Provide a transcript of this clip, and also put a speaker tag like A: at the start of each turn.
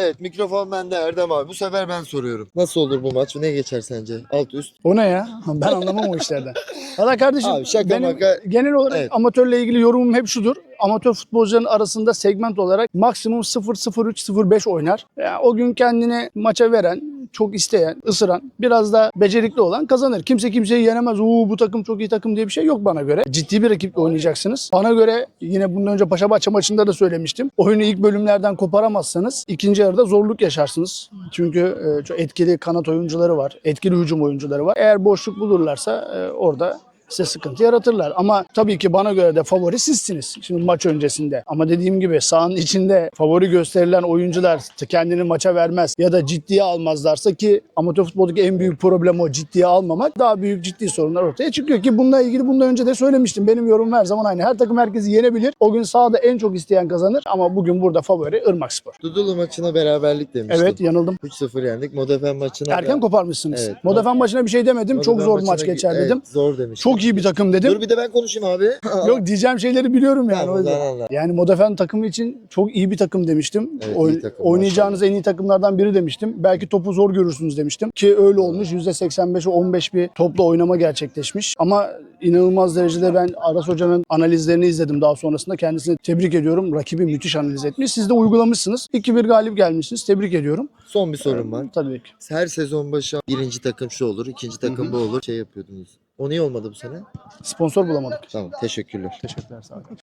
A: Evet mikrofon bende Erdem abi. Bu sefer ben soruyorum. Nasıl olur bu maç? Ne geçer sence? Alt üst.
B: O ne ya? Ben anlamam o işlerden. Valla kardeşim
A: Abi şaka
B: benim
A: maka-
B: genel olarak
A: Evet.
B: amatörle ilgili yorumum hep şudur. Amatör futbolcuların arasında segment olarak maksimum 0-0-3-0-5 oynar. Yani o gün kendini maça veren, çok isteyen, ısıran, biraz da becerikli olan kazanır. Kimse kimseyi yenemez. Uuu bu takım çok iyi takım diye bir şey yok bana göre. Ciddi bir rakiple oynayacaksınız. Bana göre yine bundan önce Paşabahçe maçında da söylemiştim. Oyunu ilk bölümlerden koparamazsanız ikinci yarıda zorluk yaşarsınız. Çünkü e, çok etkili kanat oyuncuları var. Etkili hücum oyuncuları var. Eğer boşluk bulurlarsa e, orada size sıkıntı yaratırlar. Ama tabii ki bana göre de favori sizsiniz. Şimdi maç öncesinde. Ama dediğim gibi sahanın içinde favori gösterilen oyuncular kendini maça vermez ya da ciddiye almazlarsa ki amatör futboldaki en büyük problem o ciddiye almamak. Daha büyük ciddi sorunlar ortaya çıkıyor ki bununla ilgili bundan önce de söylemiştim. Benim yorumum her zaman aynı. Her takım herkesi yenebilir. O gün sahada en çok isteyen kazanır ama bugün burada favori Irmakspor.
A: Dudullu maçına beraberlik demiştim.
B: Evet yanıldım.
A: 3-0 yendik. Modefen maçına
B: Erken koparmışsınız.
A: Evet.
B: Modafen maçına bir şey demedim. Çok
A: Modefen
B: zor bir maç geçer
A: evet,
B: dedim.
A: Zor demiştim.
B: Çok iyi bir takım dedim.
A: Dur bir de ben konuşayım abi.
B: Yok diyeceğim şeyleri biliyorum yani.
A: Tamam,
B: o yüzden.
A: Allah Allah.
B: Yani Modafen takımı için çok iyi bir takım demiştim.
A: Evet,
B: Oy-
A: iyi takım,
B: oynayacağınız en iyi takımlardan biri demiştim. Belki topu zor görürsünüz demiştim. Ki öyle olmuş. %85'e 15 bir topla oynama gerçekleşmiş. Ama inanılmaz derecede ben Aras Hoca'nın analizlerini izledim daha sonrasında. Kendisini tebrik ediyorum. Rakibi müthiş analiz etmiş. Siz de uygulamışsınız. 2-1 galip gelmişsiniz. Tebrik ediyorum.
A: Son bir sorum var.
B: Tabii ki.
A: Her sezon başı birinci takım şu olur, ikinci takım bu olur. Şey yapıyordunuz. O niye olmadı bu sene?
B: Sponsor bulamadık.
A: Tamam teşekkürler.
B: Teşekkürler sağ olun.